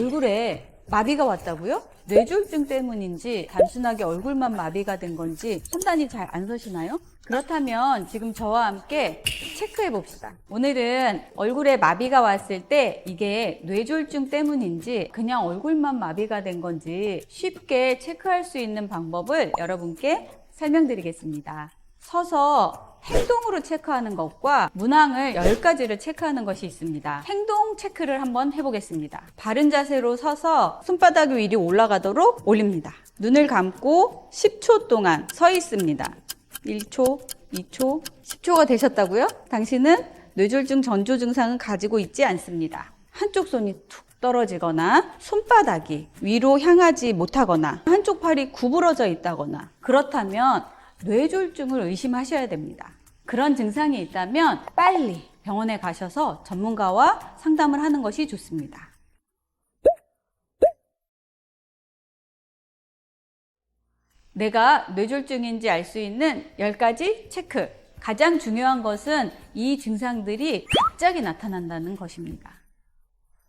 얼굴에 마비가 왔다고요? 뇌졸중 때문인지 단순하게 얼굴만 마비가 된 건지 판단이 잘 안 서시나요? 그렇다면 지금 저와 함께 체크해 봅시다. 오늘은 얼굴에 마비가 왔을 때 이게 뇌졸중 때문인지 그냥 얼굴만 마비가 된 건지 쉽게 체크할 수 있는 방법을 여러분께 설명드리겠습니다. 서서 행동으로 체크하는 것과 문항을 10가지를 체크하는 것이 있습니다. 행동 체크를 한번 해보겠습니다. 바른 자세로 서서 손바닥 위로 올라가도록 올립니다. 눈을 감고 10초 동안 서 있습니다. 1초, 2초, 10초가 되셨다고요? 당신은 뇌졸중 전조 증상은 가지고 있지 않습니다. 한쪽 손이 툭 떨어지거나 손바닥이 위로 향하지 못하거나 한쪽 팔이 구부러져 있다거나 그렇다면 뇌졸중을 의심하셔야 됩니다. 그런 증상이 있다면 빨리 병원에 가셔서 전문가와 상담을 하는 것이 좋습니다. 내가 뇌졸중인지 알 수 있는 10가지 체크. 가장 중요한 것은 이 증상들이 갑자기 나타난다는 것입니다.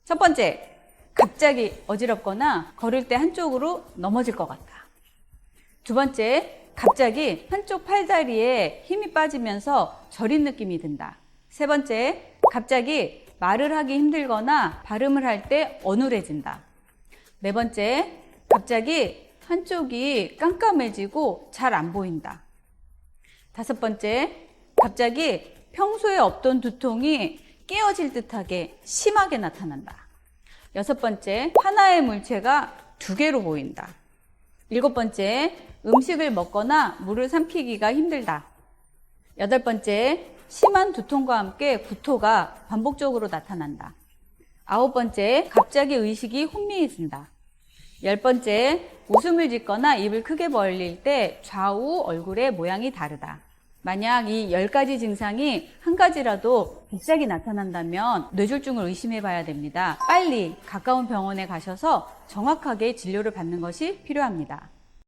첫 번째, 갑자기 어지럽거나 걸을 때 한쪽으로 넘어질 것 같다. 두 번째, 갑자기 한쪽 팔다리에 힘이 빠지면서 저린 느낌이 든다. 세 번째, 갑자기 말을 하기 힘들거나 발음을 할 때 어눌해진다. 네 번째, 갑자기 한쪽이 깜깜해지고 잘 안 보인다. 다섯 번째, 갑자기 평소에 없던 두통이 깨어질 듯하게 심하게 나타난다. 여섯 번째, 하나의 물체가 두 개로 보인다. 일곱 번째, 음식을 먹거나 물을 삼키기가 힘들다. 여덟 번째, 심한 두통과 함께 구토가 반복적으로 나타난다. 아홉 번째, 갑자기 의식이 혼미해진다. 열 번째, 웃음을 짓거나 입을 크게 벌릴 때 좌우 얼굴의 모양이 다르다. 만약 이 열 가지 증상이 한 가지라도 갑자기 나타난다면 뇌졸중을 의심해 봐야 됩니다. 빨리 가까운 병원에 가셔서 정확하게 진료를 받는 것이 필요합니다.